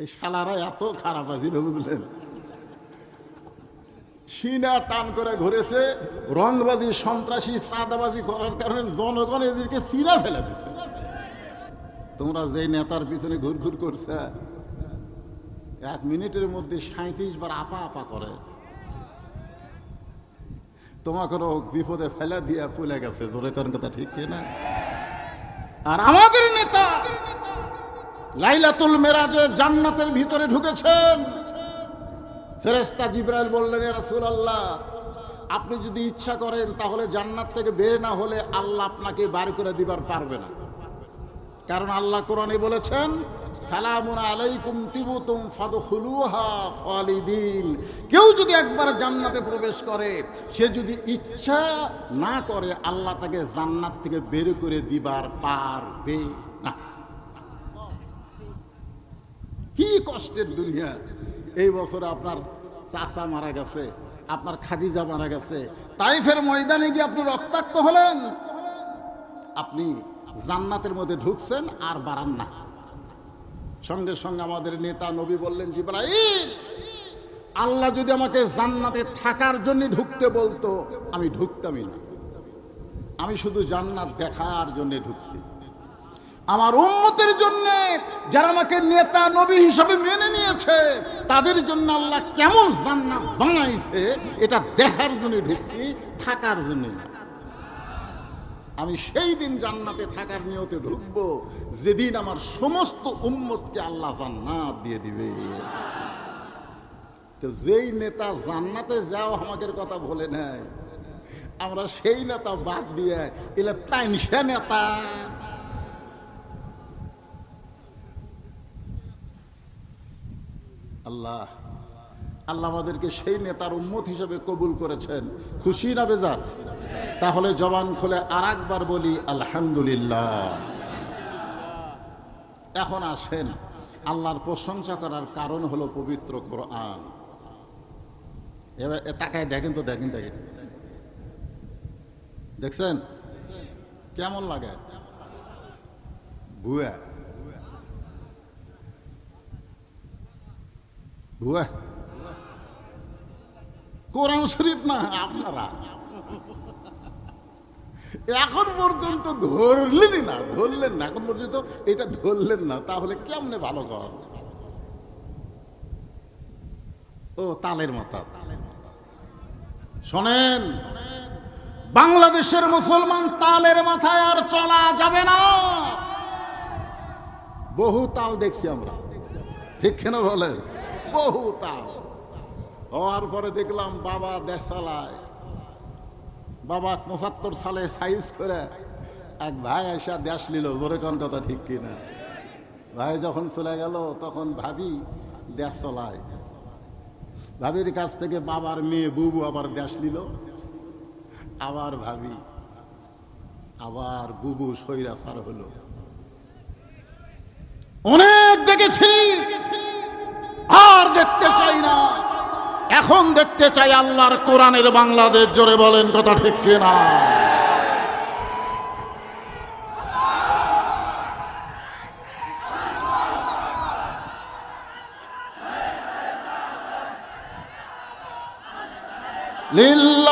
এই শালারা এত খারাপ আছিল বুঝলেন? সিনা টান করে ঘুরেছে, রংবাজি, সন্ত্রাসী, চাঁদাবাজি করার কারণে জনগণ এদেরকে সিনা ফেলে দিছে। তোমরা যেই নেতার পিছনে ঘুর ঘুর করছে, এক মিনিটের মধ্যে সাঁত্রিশ বার আপা আপা করে। তোমাকে বিপদে ফেলে দিয়া পুলে গেছে, জোরে করেন কথা ঠিক না আর আমাদের লাইলাতুল মেরাজে জান্নাতের ভিতরে ঢুকেছেন। ফেরেস্তা জিব্রাইল বললেন রাসুল আল্লাহ আপনি যদি ইচ্ছা করেন তাহলে জান্নাত থেকে বের না হলে আল্লাহ আপনাকে বার করে দিবার পারবে না। কারণ আল্লাহ কোরআনে বলেছেন, সালামুন আলাইকুম তিবুতুম ফাদখুলুহা খালিদিন। কেউ যদি একবার জান্নাতে প্রবেশ করে, সে যদি ইচ্ছা না করে, আল্লাহ তাকে জান্নাত থেকে বের করে দিবার পারবে না। কি কষ্টের দুনিয়া। এই বছর আপনার চাচা মারা গেছে, আপনার খাদিজা মারা গেছে। তাইফের ময়দানে গিয়ে আপনি রক্তাক্ত হলেন। আপনি জান্নাতের মধ্যে ঢুকছেন আর বাড়ান না। সঙ্গে সঙ্গে আমাদের নেতা নবী বললেন, জিব্রাইল, আল্লাহ যদি আমাকে জান্নাতে থাকার জন্য ঢুকতে বলতো, আমি ঢুকতামই না। আমি শুধু জান্নাত দেখার জন্য ঢুকছি। আমার উন্মতের জন্য যারা আমাকে নেতা, নবী হিসাবে মেনে নিয়েছে, তাদের জন্য আল্লাহ কেমন জান্নাত বানাইছে, এটা দেখার জন্য ঢুকছি, থাকার জন্য। আমি সেই দিন জান্নাতে থাকার নিয়তে ঢুকবো, যেদিন আমার সমস্ত উম্মতকে আল্লাহ জান্নাত দিয়ে দিবে। তো যেই নেতা জান্নাতে যাও, আমাদের কথা বলে নেয়। আমরা সেই নেতা বাদ দিয়ে, এলে পেনশন নেতা। আল্লাহ আল্লাহ আমাদেরকে সেই নেতার উম্মত হিসেবে কবুল করেছেন। খুশি না বেজার? তাহলে জবান খুলে আর একবার বলি, আলহামদুলিল্লাহ। এখন আসেন, আল্লাহর প্রশংসা করার কারণ হলো পবিত্র কোরআন। এবার তাকায় দেখেন তো, দেখেন দেখেন। দেখছেন? কেমন লাগে? ভুয়া ভুয়া কোরআন শরীফ না, আপনারা। এখন পর্যন্ত ধরলেনই না, ধরলেন না। এখন পর্যন্ত এটা ধরলেন না, তাহলে কেমনে ভালো কর? ও, তালের মাথা। শোনেন, বাংলাদেশের মুসলমান তালের মাথায় আর চলা যাবে না। বহু তাল দেখছি আমরা। ঠিক কেন বলেন? বহু তাল হওয়ার পরে দেখলাম বাবা দেশ চালায় বাবা পঁচাত্তর সালে সাইজ করে এক ভাই এসা দেশ নিল, জোরে কোন কথা ঠিক কিনা? ভাই যখন চলে গেল, তখন ভাবি দেশ চলায়। ভাবির কাছ থেকে বাবার মেয়ে বুবু আবার দেশ নিল। আবার ভাবি, আবার বুবু সৈরাচার হলো। অনেক দেখেছি! আর দেখতে চাই না। এখন দেখতে চাই আল্লাহর কোরআনের বাংলাদেশ, জোরে বলেন কথা ঠিক কিনা। লিল